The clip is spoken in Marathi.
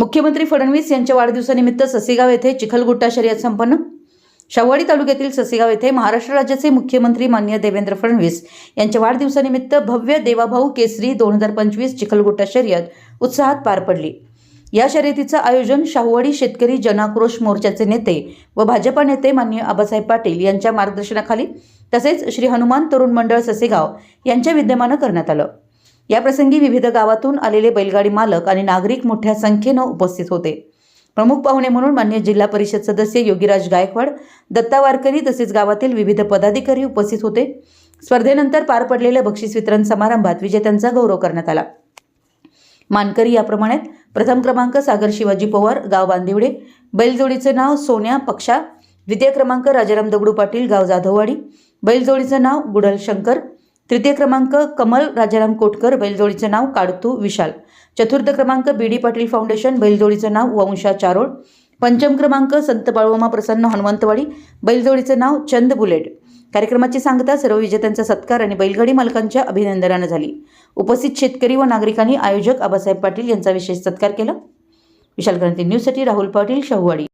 मुख्यमंत्री फडणवीस यांच्या वाढदिवसानिमित्त ससेगाव येथे चिखलगुट्टा शर्यत संपन्न. शाहवाडी तालुक्यातील ससेगाव येथे महाराष्ट्र राज्याचे मुख्यमंत्री मान्य देवेंद्र फडणवीस यांच्या वाढदिवसानिमित्त भव्य देवाभाऊ केसरी दोन हजार पंचवीस चिखलगुट्टा शर्यत उत्साहात पार पडली. या शर्यतीचं आयोजन शाहूवाडी शेतकरी जनाक्रोश मोर्चाचे नेते व भाजपा नेते मान्य आबासाहेब पाटील यांच्या मार्गदर्शनाखाली तसेच श्री हनुमान तरुण मंडळ ससेगाव यांच्या विद्यमानं करण्यात आलं. याप्रसंगी विविध गावातून आलेले बैलगाडी मालक आणि नागरिक मोठ्या संख्येनं उपस्थित होते. प्रमुख पाहुणे म्हणून मान्य जिल्हा परिषद सदस्य योगीराज गायकवाड दत्ता वारकरी तसेच गावातील विविध पदाधिकारी उपस्थित होते. स्पर्धेनंतर पार पडलेल्या बक्षीस वितरण समारंभात विजेत्यांचा गौरव करण्यात आला. मानकरी याप्रमाणे प्रथम क्रमांक सागर शिवाजी पवार गाव बांदिवडे बैलजोडीचं नाव सोन्या पक्षा द्वितीय क्रमांक राजाराम दगडू पाटील गाव जाधववाडी बैलजोडीचं नाव गुडल शंकर तृतीय क्रमांक कमल राजाराम कोटकर बैलजोडीचं नाव काडतू विशाल. चतुर्थ क्रमांक बी डी पाटील फाउंडेशन बैलजोडीचं नाव वंशा चारोळ. पंचम क्रमांक संत बाळोमा प्रसन्न हनुमंतवाडी बैलजोडीचं नाव चंद बुलेट. कार्यक्रमाची सांगता सर्व विजेत्यांचा सत्कार आणि बैलगाडी मालकांच्या अभिनंदनानं झाली. उपस्थित शेतकरी व नागरिकांनी आयोजक आबासाहेब पाटील यांचा विशेष सत्कार केला. विशाल क्रांती न्यूजसाठी राहुल पाटील शाहूवाडी.